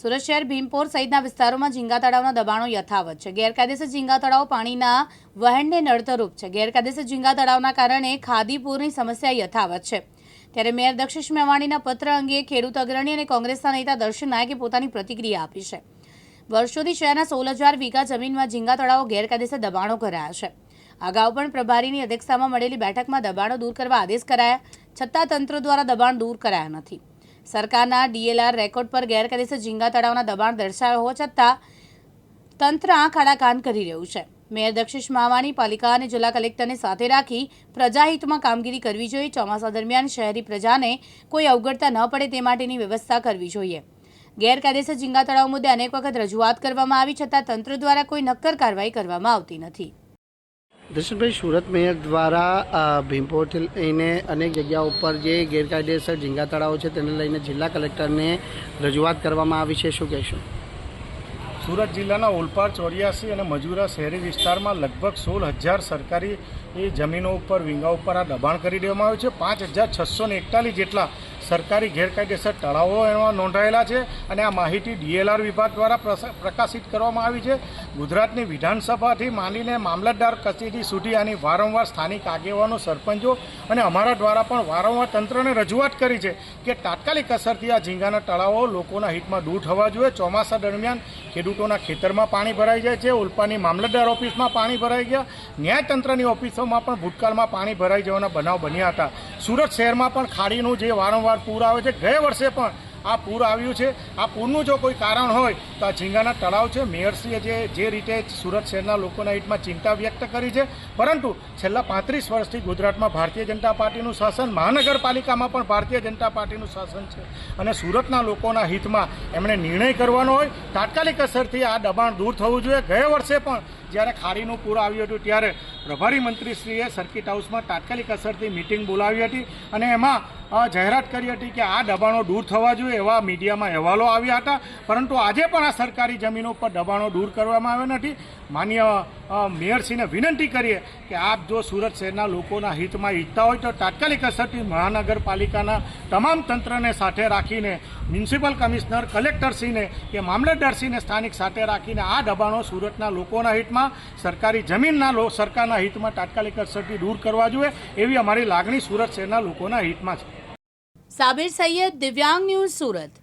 સુરત શહેર ભીમપોર સહિતના વિસ્તારોમાં ઝીંગા તળાવના દબાણો યથાવત છે. ગેરકાયદેસર ઝીંગા તળાવ પાણીના વહેણને નડતરૂપ છે. ગેરકાયદેસર ઝીંગા તળાવના કારણે ખાદીપુરની સમસ્યા યથાવત છે. ત્યારે મેયર દક્ષિશ મેવાણીના પત્ર અંગે ખેડૂત અગ્રણી અને કોંગ્રેસના નેતા દર્શન નાયકે પોતાની પ્રતિક્રિયા આપી છે. વર્ષોથી શહેરના સોળ હજાર વીઘા જમીનમાં ઝીંગા તળાવો ગેરકાયદેસર દબાણો કરાયા છે. અગાઉ પણ પ્રભારીની અધ્યક્ષતામાં મળેલી બેઠકમાં દબાણો દૂર કરવા આદેશ કરાયા, છતાં તંત્ર દ્વારા દબાણ દૂર કરાયા નથી. સરકારના ડીએલઆર રેકોર્ડ પર ગેરકાયદેસર ઝીંગા તળાવના દબાણ દર્શાવ્યા હોવા છતાં તંત્ર આંખ આડા કાન કરી રહ્યું છે. મેયર દક્ષિશ માવાણી પાલિકા અને જિલ્લા કલેક્ટરને સાથે રાખી પ્રજાહિતમાં કામગીરી કરવી જોઈએ. ચોમાસા દરમિયાન શહેરી પ્રજાને કોઈ અવગડતા ન પડે તે માટેની વ્યવસ્થા કરવી જોઈએ. ગેરકાયદેસર ઝીંગા તળાવ મુદ્દે અનેક વખત રજૂઆત કરવામાં આવી છતાં તંત્ર દ્વારા કોઈ નક્કર કાર્યવાહી કરવામાં આવતી નથી. દર્શનભાઈ, સુરત મેયર દ્વારા ભીમપોરથી લઈને અનેક જગ્યા ઉપર જે ગેરકાયદેસર ઝીંગા તળાવો છે, તેને લઈને જિલ્લા કલેક્ટરને રજૂઆત કરવામાં આવી છે. શું કહેશો? સુરત જિલ્લાના ઓલપાડ, ચોર્યાસી અને મજુરા શહેરી વિસ્તારમાં લગભગ સોળ હજાર સરકારી એ જમીનો ઉપર, વિંગા ઉપર આ દબાણ કરી દેવામાં આવ્યું છે. પાંચ હજાર છસો એકતાલીસ જેટલા સરકારી ગેરકાયદેસર તળાવો એમાં નોંધાયેલા છે અને આ માહિતી ડીએલઆર વિભાગ દ્વારા પ્રકાશિત કરવામાં આવી છે. ગુજરાતની વિધાનસભાથી માંડીને મામલતદાર કચેરી સુધી આની વારંવાર સ્થાનિક આગેવાનો, સરપંચો અને અમારા દ્વારા પણ વારંવાર તંત્રને રજૂઆત કરી છે કે તાત્કાલિક અસરથી આ ઝીંગાના તળાવો લોકોના હિતમાં દૂર થવા જોઈએ. ચોમાસા દરમિયાન ખેડૂતોના ખેતરમાં પાણી ભરાઈ જાય છે, ઉલ્પાની મામલતદાર ઓફિસમાં પાણી ભરાઈ ગયા. ન્યાયતંત્રની ઓફિસોમાં પણ ભૂતકાળમાં પાણી ભરાઈ જવાના બનાવ બન્યા હતા. સુરત શહેરમાં પણ ખાડીનું જે વારંવાર પૂર આવે છે, ગયા વર્ષે પણ આ પૂર આવ્યું છે. આ પૂરનું જો કોઈ કારણ હોય તો આ ઝીંગાના તળાવ છે. મેયરશ્રીએ જે જે રીતે સુરત શહેરના લોકોના હિતમાં ચિંતા વ્યક્ત કરી છે, પરંતુ છેલ્લા પાંત્રીસ વર્ષથી ગુજરાતમાં ભારતીય જનતા પાર્ટીનું શાસન મહાનગરપાલિકામાં પણ ભારતીય જનતા પાર્ટીનું શાસન છે અને સુરતના લોકોના હિતમાં એમણે નિર્ણય કરવાનો હોય. તાત્કાલિક અસરથી આ દબાણ દૂર થવું જોઈએ. ગયા વર્ષે પણ જ્યારે ખાડીનું પૂર આવ્યું હતું ત્યારે પ્રભારી મંત્રીશ્રીએ સર્કિટ હાઉસમાં તાત્કાલિક અસરથી મિટિંગ બોલાવી હતી અને એમાં જાહેરાત કરી હતી કે આ દબાણો દૂર થવા જોઈએ એવા મીડિયામાં અહેવાલો આવ્યા હતા. પરંતુ આજે પણ આ સરકારી જમીનો પર દબાણો દૂર કરવામાં આવ્યા નથી. માન્ય મેયરશ્રીને વિનંતી કરીએ કે આપ જો સુરત શહેરના લોકોના હિતમાં ઈચ્છતા હોય તો તાત્કાલિક અસરથી મહાનગરપાલિકાના તમામ તંત્રને સાથે રાખીને, મ્યુનિસિપલ કમિશનર કલેક્ટરશ્રીને કે મામલતદારશ્રીને સ્થાનિક સાથે રાખીને આ દબાણો સુરતના લોકોના હિતમાં સરકારી જમીનના લો સરકારના હિતમાં તાત્કાલિક અસરથી દૂર કરવા જોઈએ એવી અમારી લાગણી સુરત શહેરના લોકોના હિતમાં છે. સાબિર સૈયદ દિવ્યાંગ ન્યૂઝ સુરત.